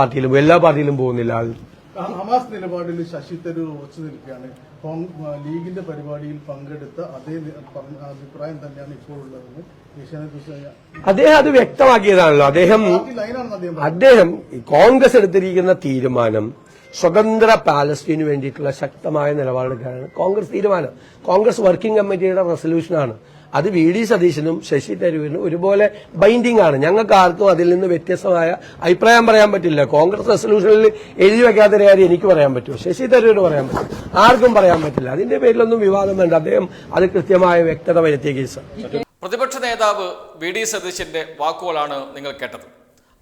പാർട്ടിയിലും എല്ലാ പാർട്ടിയിലും പോകുന്നില്ല. ആൾ ഹമാസ് നിലപാടിൽ ശശി തരൂർ ഉറച്ചു നിൽക്കുകയാണ്. ലീഗിന്റെ പരിപാടിയിൽ പങ്കെടുത്ത അതേ അഭിപ്രായം തന്നെയാണ് ഇപ്പോൾ ഉള്ളതെന്ന് അദ്ദേഹം അത് വ്യക്തമാക്കിയതാണല്ലോ. അദ്ദേഹം അദ്ദേഹം കോൺഗ്രസ് എടുത്തിരിക്കുന്ന തീരുമാനം സ്വതന്ത്ര പാലസ്തീനു വേണ്ടിയിട്ടുള്ള ശക്തമായ നിലപാടെടുക്കാനാണ് കോൺഗ്രസ് തീരുമാനം. കോൺഗ്രസ് വർക്കിംഗ് കമ്മിറ്റിയുടെ റെസൊല്യൂഷനാണ്. അത് വി ഡി സതീശനും ശശി തരൂരിനും ഒരുപോലെ ബൈൻഡിംഗ് ആണ്. ഞങ്ങൾക്ക് ആർക്കും അതിൽ നിന്ന് വ്യത്യസ്തമായ അഭിപ്രായം പറയാൻ പറ്റില്ല. കോൺഗ്രസ് റെസൊല്യൂഷനിൽ എഴുതി വെക്കാത്തൊരു കാര്യം എനിക്ക് പറയാൻ പറ്റുമോ ശശി തരൂരിന് പറയാൻ പറ്റും. ആർക്കും പറയാൻ പറ്റില്ല. അതിന്റെ പേരിലൊന്നും വിവാദം വേണ്ട. അദ്ദേഹം അത് കൃത്യമായ വ്യക്തത വരുത്തിയ കേസ്. പ്രതിപക്ഷ നേതാവ് വി ഡി സതീശന്റെ വാക്കുകളാണ് നിങ്ങൾ കേട്ടത്.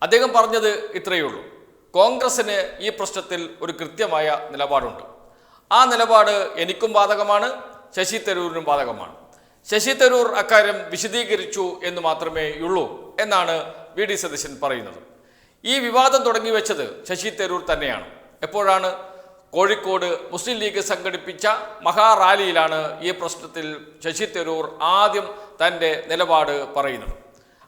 അദ്ദേഹം പറഞ്ഞത് ഇത്രയേ ഉള്ളൂ. കോൺഗ്രസിന് ഈ പ്രശ്നത്തിൽ ഒരു കൃത്യമായ നിലപാടുണ്ട്. ആ നിലപാട് എനിക്കും ബാധകമാണ് ശശി തരൂരിനും ബാധകമാണ്. ശശി തരൂർ അക്കാര്യം വിശദീകരിച്ചു എന്ന് മാത്രമേ ഉള്ളൂ എന്നാണ് വി ഡി സതീശൻ പറയുന്നത്. ഈ വിവാദം തുടങ്ങി വെച്ചത് ശശി തരൂർ തന്നെയാണ്. എപ്പോഴാണ് കോഴിക്കോട് മുസ്ലിം ലീഗ് സംഘടിപ്പിച്ച മഹാറാലിയിലാണ് ഈ പ്രശ്നത്തിൽ ശശി തരൂർ ആദ്യം തന്റെ നിലപാട് പറയുന്നത്.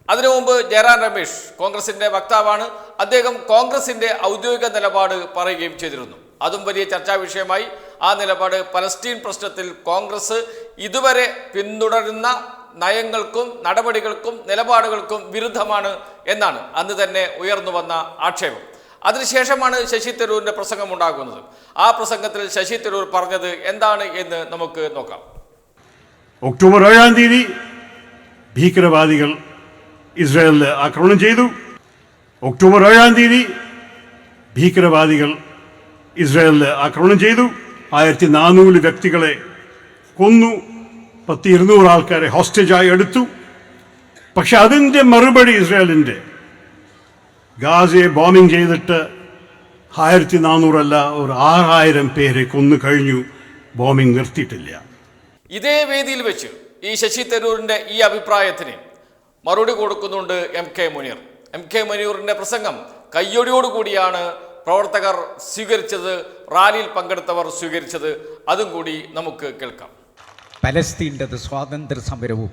അതിനു മുമ്പ് ജയറാം രമേഷ് കോൺഗ്രസിന്റെ വക്താവാണ്. അദ്ദേഹം കോൺഗ്രസിന്റെ ഔദ്യോഗിക നിലപാട് പറയുകയും ചെയ്തിരുന്നു. അതും വലിയ ചർച്ചാ വിഷയമായി ആ നിലപാട് പലസ്തീൻ പ്രശ്നത്തിൽ കോൺഗ്രസ് ഇതുവരെ പിന്തുടരുന്ന നയങ്ങൾക്കും നടപടികൾക്കും നിലപാടുകൾക്കും വിരുദ്ധമാണ് എന്നാണ് അന്ന് തന്നെ ഉയർന്നു വന്ന ആക്ഷേപം. അതിനുശേഷമാണ് ശശി തരൂരിന്റെ പ്രസംഗം ഉണ്ടാകുന്നത് ആ പ്രസംഗത്തിൽ ശശി തരൂർ പറഞ്ഞത് എന്താണ് എന്ന് നമുക്ക് നോക്കാം. ഒക്ടോബർ ഏഴാം തീയതി ഭീകരവാദികൾ ഇസ്രായേലിൽ ആക്രമണം ചെയ്തു. ഒക്ടോബർ ഏഴാം തീയതി ഭീകരവാദികൾ ഇസ്രായേലിൽ ആക്രമണം ചെയ്തു. ആയിരത്തി നാനൂറ് വ്യക്തികളെ കൊന്നു. പത്ത് ഇരുന്നൂറ് ആൾക്കാരെ ഹോസ്റ്റേജായി എടുത്തു. പക്ഷെ അതിന്റെ മറുപടി ഇസ്രായേലിന്റെ. ഗാസയെ ബോംബിംഗ് ചെയ്തിട്ട് ആയിരത്തി നാനൂറല്ല ഒരു ആറായിരം പേരെ കൊന്നു കഴിഞ്ഞു. ബോംബിംഗ് നിർത്തിയിട്ടില്ല. ഇതേ വേദിയിൽ വെച്ച് ഈ ശശി തരൂരിന്റെ ഈ അഭിപ്രായത്തിന് മറുപടി കൊടുക്കുന്നുണ്ട് M K Muneer. M K മുനീറിന്റെ പ്രസംഗം കയ്യൊടിയോടുകൂടിയാണ് പ്രവർത്തകർ സ്വീകരിച്ചത് റാലിയിൽ പങ്കെടുത്തവർ സ്വീകരിച്ചത് അതും കൂടി നമുക്ക് കേൾക്കാം. പലസ്തീന്റെത് സ്വാതന്ത്ര്യ സമരവും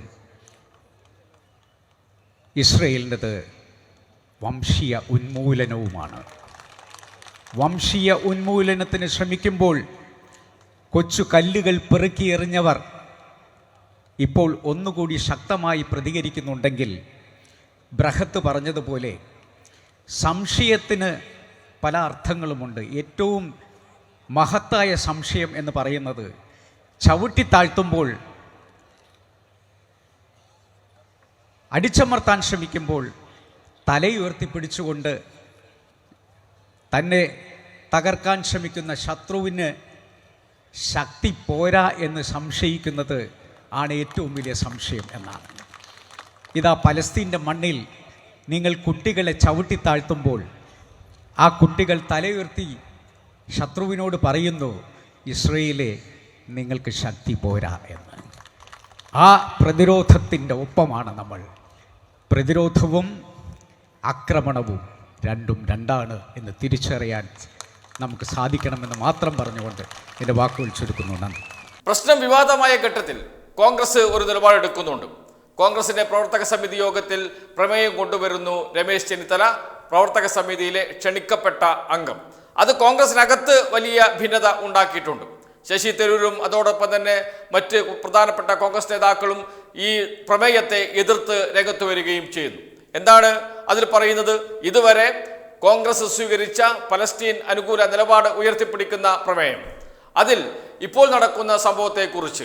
ഇസ്രയേലിന്റെത് വംശീയ ഉന്മൂലനവുമാണ്. വംശീയ ഉന്മൂലനത്തിന് ശ്രമിക്കുമ്പോൾ കൊച്ചു കല്ലുകൾ പെറുക്കിയെറിഞ്ഞവർ ഇപ്പോൾ ഒന്നുകൂടി ശക്തമായി പ്രതികരിക്കുന്നുണ്ടെങ്കിൽ ബ്രഹത്ത് പറഞ്ഞതുപോലെ സംശയത്തിന് പല അർത്ഥങ്ങളുമുണ്ട്. ഏറ്റവും മഹത്തായ സംശയം എന്ന് പറയുന്നത് ചവിട്ടിത്താഴ്ത്തുമ്പോൾ അടിച്ചമർത്താൻ ശ്രമിക്കുമ്പോൾ തലയുയർത്തിപ്പിടിച്ചുകൊണ്ട് തന്നെ തകർക്കാൻ ശ്രമിക്കുന്ന ശത്രുവിന് ശക്തി പോരാ എന്ന് സംശയിക്കുന്നത് ആണ് ഏറ്റവും വലിയ സംശയം എന്നാണ്. ഇതാ പലസ്തീന്റെ മണ്ണിൽ നിങ്ങൾ കുട്ടികളെ ചവിട്ടിത്താഴ്ത്തുമ്പോൾ ആ കുട്ടികൾ തലയുയർത്തി ശത്രുവിനോട് പറയുന്നു ഇസ്രയേലെ നിങ്ങൾക്ക് ശക്തി പോരാ എന്ന്. ആ പ്രതിരോധത്തിന്റെ ഒപ്പമാണ് നമ്മൾ. പ്രതിരോധവും ആക്രമണവും രണ്ടും രണ്ടാണ് എന്ന് തിരിച്ചറിയാൻ നമുക്ക് സാധിക്കണമെന്ന് മാത്രം പറഞ്ഞുകൊണ്ട് എന്റെ വാക്കുകൾ ചുരുക്കുന്നു. നന്ദി. പ്രശ്നം വിവാദമായ ഘട്ടത്തിൽ കോൺഗ്രസ് ഒരു നിലപാടെടുക്കുന്നുണ്ട് കോൺഗ്രസിന്റെ പ്രവർത്തക സമിതി യോഗത്തിൽ പ്രമേയം കൊണ്ടുവരുന്നു രമേശ് ചെന്നിത്തല. പ്രവർത്തക സമിതിയിലെ ക്ഷണിക്കപ്പെട്ട അംഗം. അത് കോൺഗ്രസിനകത്ത് വലിയ ഭിന്നത ഉണ്ടാക്കിയിട്ടുണ്ട്. ശശി തരൂരും അതോടൊപ്പം തന്നെ മറ്റ് പ്രധാനപ്പെട്ട കോൺഗ്രസ് നേതാക്കളും ഈ പ്രമേയത്തെ എതിർത്ത് രംഗത്ത് വരികയും ചെയ്യുന്നു. എന്താണ് അതിൽ പറയുന്നത്? ഇതുവരെ കോൺഗ്രസ് സ്വീകരിച്ച പലസ്തീൻ അനുകൂല നിലപാട് ഉയർത്തിപ്പിടിക്കുന്ന പ്രമേയം. അതിൽ ഇപ്പോൾ നടക്കുന്ന സംഭവത്തെക്കുറിച്ച്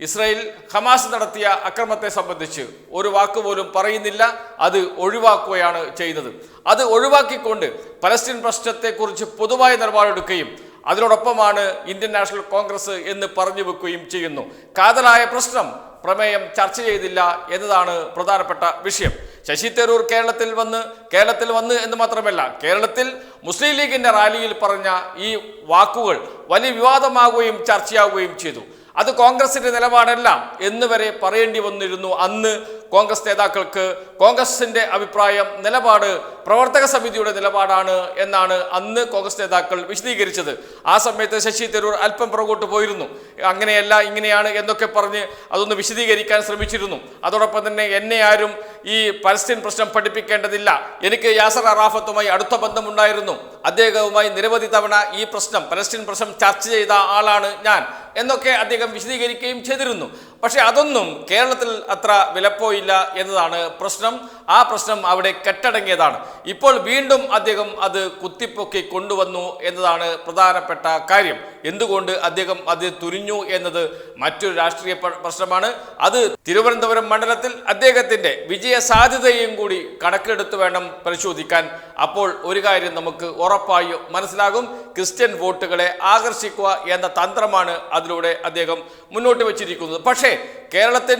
ഇസ്രായേൽ ഹമാസ് നടത്തിയ അക്രമത്തെ സംബന്ധിച്ച് ഒരു വാക്ക് പോലും പറയുന്നില്ല അത് ഒഴിവാക്കുകയാണ് ചെയ്യുന്നത്. അത് ഒഴിവാക്കിക്കൊണ്ട് പലസ്തീൻ പ്രശ്നത്തെക്കുറിച്ച് പൊതുവായ നിലപാടെടുക്കുകയും അതിനോടൊപ്പമാണ് ഇന്ത്യൻ നാഷണൽ കോൺഗ്രസ് എന്ന് പറഞ്ഞു വെക്കുകയും ചെയ്യുന്നു. കാതലായ പ്രശ്നം പ്രമേയം ചർച്ച ചെയ്തില്ല എന്നതാണ് പ്രധാനപ്പെട്ട വിഷയം. ശശി തരൂർ കേരളത്തിൽ വന്ന് കേരളത്തിൽ വന്ന് എന്ന് മാത്രമല്ല കേരളത്തിൽ മുസ്ലിം ലീഗിന്റെ റാലിയിൽ പറഞ്ഞ ഈ വാക്കുകൾ വലിയ വിവാദമാകുകയും ചർച്ചയാവുകയും ചെയ്തു. അത് കോൺഗ്രസിന്റെ നിലപാടല്ല എന്ന് വരെ പറയേണ്ടി വന്നിരുന്നു. അന്ന് കോൺഗ്രസ് നേതാക്കൾക്ക് കോൺഗ്രസിന്റെ അഭിപ്രായം നിലപാട് പ്രവർത്തക സമിതിയുടെ നിലപാടാണ് എന്നാണ് അന്ന് കോൺഗ്രസ് നേതാക്കൾ വിശദീകരിച്ചത്. ആ സമയത്ത് ശശി തരൂർ അല്പം പുറകോട്ട് പോയിരുന്നു. അങ്ങനെയല്ല ഇങ്ങനെയാണ് എന്നൊക്കെ പറഞ്ഞ് അതൊന്ന് വിശദീകരിക്കാൻ ശ്രമിച്ചിരുന്നു. അതോടൊപ്പം തന്നെ എന്നെ ആരും ഈ പലസ്തീൻ പ്രശ്നം പഠിപ്പിക്കേണ്ടതില്ല. എനിക്ക് യാസർ അറാഫത്തുമായി അടുത്ത ബന്ധമുണ്ടായിരുന്നു. അദ്ദേഹവുമായി നിരവധി തവണ ഈ പ്രശ്നം പലസ്തീൻ പ്രശ്നം ചർച്ച ചെയ്ത ആളാണ് ഞാൻ എന്നൊക്കെ അദ്ദേഹം വിശദീകരിക്കുകയും ചെയ്തിരുന്നു. പക്ഷെ അതൊന്നും കേരളത്തിൽ അത്ര വിലപ്പോയില്ല എന്നതാണ് പ്രശ്നം. ആ പ്രശ്നം അവിടെ കെട്ടടങ്ങിയതാണ്. ഇപ്പോൾ വീണ്ടും അദ്ദേഹം അത് കുത്തിപ്പൊക്കി കൊണ്ടുവന്നു എന്നതാണ് പ്രധാനപ്പെട്ട കാര്യം. എന്തുകൊണ്ട് അദ്ദേഹം അത് തുരിഞ്ഞു എന്നത് മറ്റൊരു രാഷ്ട്രീയ പ്രശ്നമാണ്. അത് തിരുവനന്തപുരം മണ്ഡലത്തിൽ അദ്ദേഹത്തിന്റെ വിജയ സാധ്യതയും കൂടി കണക്കിലെടുത്ത് വേണം പരിശോധിക്കാൻ. അപ്പോൾ ഒരു കാര്യം നമുക്ക് ഉറപ്പായും മനസ്സിലാകും. ക്രിസ്ത്യൻ വോട്ടുകളെ ആകർഷിക്കുക എന്ന തന്ത്രമാണ് അതിലൂടെ അദ്ദേഹം മുന്നോട്ട് വച്ചിരിക്കുന്നത്. പക്ഷേ കേരളത്തിൽ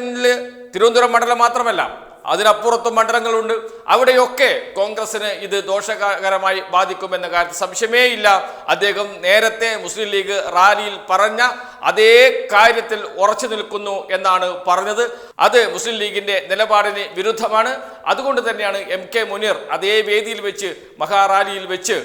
തിരുവനന്തപുരം മണ്ഡലം മാത്രമല്ല അതിനപ്പുറത്തും മണ്ഡലങ്ങളുണ്ട്. അവിടെയൊക്കെ കോൺഗ്രസിന് ഇത് ദോഷകരമായി ബാധിക്കുമെന്ന കാര്യത്തിൽ സംശയമേ ഇല്ല അദ്ദേഹം നേരത്തെ മുസ്ലിം ലീഗ് റാലിയിൽ പറഞ്ഞ അതേ കാര്യത്തിൽ ഉറച്ചു നിൽക്കുന്നു എന്നാണ് പറഞ്ഞത്. അത് മുസ്ലിം ലീഗിന്റെ നിലപാടിന് വിരുദ്ധമാണ്. അതുകൊണ്ട് തന്നെയാണ് എം കെ മുനീർ അതേ വേദിയിൽ വെച്ച് മഹാറാലിയിൽ വെച്ച്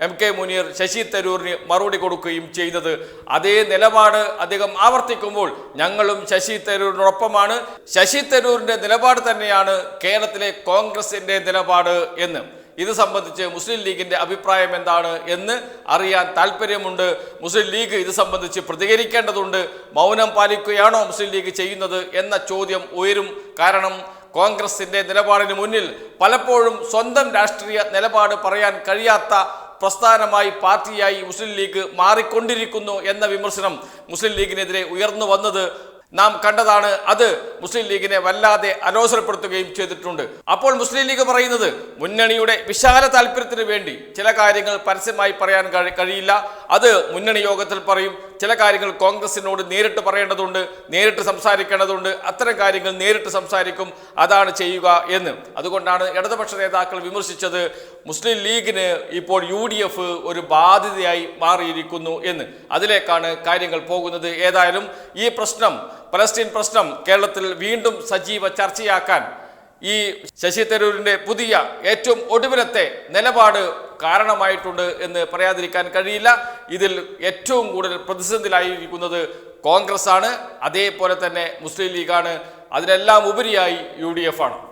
എം കെ മുനീർ ശശി തരൂരിന് മറുപടി കൊടുക്കുകയും ചെയ്തത്. അതേ നിലപാട് അദ്ദേഹം ആവർത്തിക്കുമ്പോൾ ഞങ്ങളും ശശി തരൂരിനൊപ്പമാണ്. ശശി തരൂരിന്റെ നിലപാട് തന്നെയാണ് കേരളത്തിലെ കോൺഗ്രസിന്റെ നിലപാട് എന്ന്. ഇത് സംബന്ധിച്ച് മുസ്ലിം ലീഗിന്റെ അഭിപ്രായം എന്താണ് എന്ന് അറിയാൻ താല്പര്യമുണ്ട് മുസ്ലിം ലീഗ് ഇത് സംബന്ധിച്ച് പ്രതികരിക്കേണ്ടതുണ്ട്. മൗനം പാലിക്കുകയാണോ മുസ്ലിം ലീഗ് ചെയ്യുന്നത് എന്ന ചോദ്യം ഉയരും. കാരണം കോൺഗ്രസിന്റെ നിലപാടിന് മുന്നിൽ പലപ്പോഴും സ്വന്തം രാഷ്ട്രീയ നിലപാട് പറയാൻ കഴിയാത്ത പ്രസ്ഥാനമായി പാർട്ടിയായി മുസ്ലിം ലീഗ് മാറിക്കൊണ്ടിരിക്കുന്നു എന്ന വിമർശനം മുസ്ലിം ലീഗിനെതിരെ ഉയർന്നു വന്നത് നാം കണ്ടതാണ്. അത് മുസ്ലിം ലീഗിനെ വല്ലാതെ അലോസരപ്പെടുത്തുകയും ചെയ്തിട്ടുണ്ട്. അപ്പോൾ മുസ്ലിം ലീഗ് പറയുന്നത് മുന്നണിയുടെ വിശാല താല്പര്യത്തിന് വേണ്ടി ചില കാര്യങ്ങൾ പരസ്യമായി പറയാൻ കഴിയില്ല. അത് മുന്നണി യോഗത്തിൽ പറയും. ചില കാര്യങ്ങൾ കോൺഗ്രസിനോട് നേരിട്ട് പറയേണ്ടതുണ്ട് നേരിട്ട് സംസാരിക്കേണ്ടതുണ്ട്. അത്തരം കാര്യങ്ങൾ നേരിട്ട് സംസാരിക്കും. അതാണ് ചെയ്യുക എന്ന്. അതുകൊണ്ടാണ് ഇടതുപക്ഷ നേതാക്കൾ വിമർശിച്ചത്. മുസ്ലിം ലീഗിന് ഇപ്പോൾ യു ഡി എഫ് ഒരു ബാധ്യതയായി മാറിയിരിക്കുന്നു എന്ന്. അതിലേക്കാണ് കാര്യങ്ങൾ പോകുന്നത്. ഏതായാലും ഈ പ്രശ്നം പലസ്തീൻ പ്രശ്നം കേരളത്തിൽ വീണ്ടും സജീവ ചർച്ചയാക്കാൻ ഈ ശശി തരൂരിന്റെ പുതിയ ഏറ്റവും ഒടുവിലത്തെ നിലപാട് കാരണമായിട്ടുണ്ട് എന്ന് പറയാതിരിക്കാൻ കഴിയില്ല. ഇതിൽ ഏറ്റവും കൂടുതൽ പ്രതിസന്ധിയിലായിരിക്കുന്നത് കോൺഗ്രസ് ആണ് അതേപോലെ തന്നെ മുസ്ലിം ലീഗാണ്. അതിനെല്ലാം ഉപരിയായി യു ഡി എഫ് ആണ്.